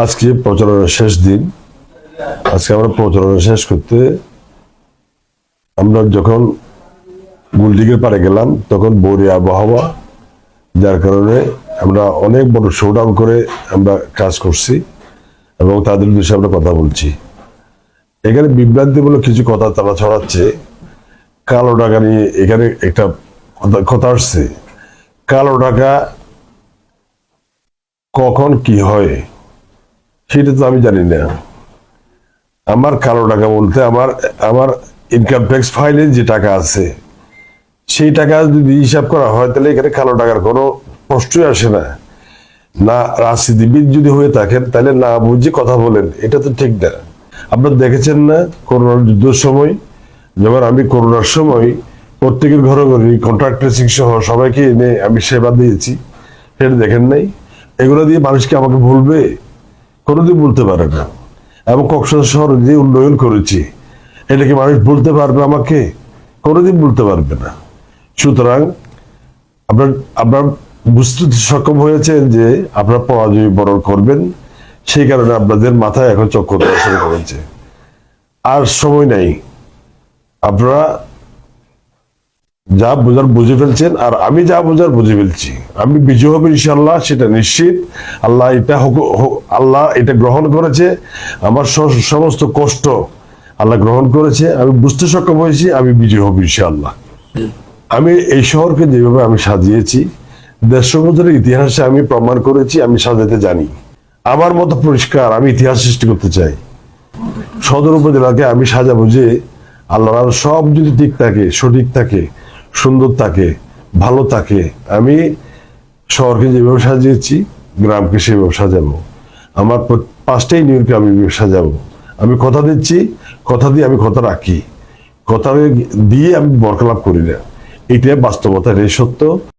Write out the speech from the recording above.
আজকে প্রচারণার শেষ দিন। আজকে আমরা প্রচারণা শেষ করতে আমরা যখন গুলডিগের পাড়ে গেলাম, তখন বৌরি আবহাওয়া, যার কারণে আমরা অনেক বড় শোডাউন করে আমরা কাজ করছি এবং তাদের বিষয়ে আমরা কথা বলছি। এখানে বিভ্রান্তিমূলক কিছু কথা তারা ছড়াচ্ছে। কালো টাকা নিয়ে এখানে একটা কথা আসছে। কালো টাকা কখন কি হয়? সেটা তো আমি জানি না। আমার কালো টাকা বলতে আমার আমার ইনকাম ট্যাক্স ফাইলে যে টাকা আছে, সেই টাকা যদি হিসাব করা হয়, তাহলে এখানে কালো টাকার কোনো প্রশ্নই আসে না। না, রাজনীতিবিদ যদি হয়ে থাকেন, তাহলে না বুঝে কথা বলেন, এটা তো ঠিক না। আপনারা দেখেছেন না করোনার যুদ্ধের সময়? যখন আমি করোনার সময় প্রত্যেকের ঘরে ঘরে কন্ট্রাক্ট ট্রেসিং সহ সবাইকে এনে আমি সেবা দিয়েছি, সেটা দেখেন নাই। এগুলো দিয়ে মানুষকে আমাকে ভুলবে? কোনোদিন বলতে পারে না। এবং কক্সবাজার শহরে যে উন্নয়ন করেছি। এটা কি মানুষ বলতে পারবে আমাকে, কোনোদিন বলতে পারবে না। সুতরাং আপনার আপনার বুঝতে সক্ষম হয়েছেন যে আপনার পরাজয় বরণ করবেন। সেই কারণে আপনাদের মাথায় এখন চক্কর শুরু করেছে। আর সময় নাই। আপনারা যা বোঝার বুঝে ফেলছেন, আর আমি যা বোঝার বুঝে ফেলছি। আমি বিজয় হবে ইনশাল্লাহ সেটা নিশ্চিত। আল্লাহ এটা আল্লাহ এটা গ্রহণ করেছে। আমার সমস্ত কষ্ট আল্লাহ গ্রহণ করেছে। আমি বুঝতে সক্ষম হয়েছি, আমি বিজয় হব ইনশাল্লাহ আমি এই শহরকে যেভাবে আমি সাজিয়েছি দেড়শো বছরের ইতিহাসে আমি প্রমাণ করেছি, আমি সাজাতে জানি। আমার মতো পরিষ্কার আমি ইতিহাস সৃষ্টি করতে চাই। সদর উপজেলাকে আমি সাজাবো যে, আল্লাহর সব যদি ঠিক থাকে, সঠিক থাকে, সুন্দর থাকে, ভালো থাকে, আমি শহরকে যে ব্যবসা সাজিয়েছি গ্রামকে সেভাবে সাজাবো আমার পাঁচটাই নিউকে আমি ব্যবসা যাব। আমি কথা দিচ্ছি, কথা দিয়ে আমি কথা রাখি। কথা দিয়ে আমি বরকলাপ করি না। এটা বাস্তবতা, এটাই সত্য।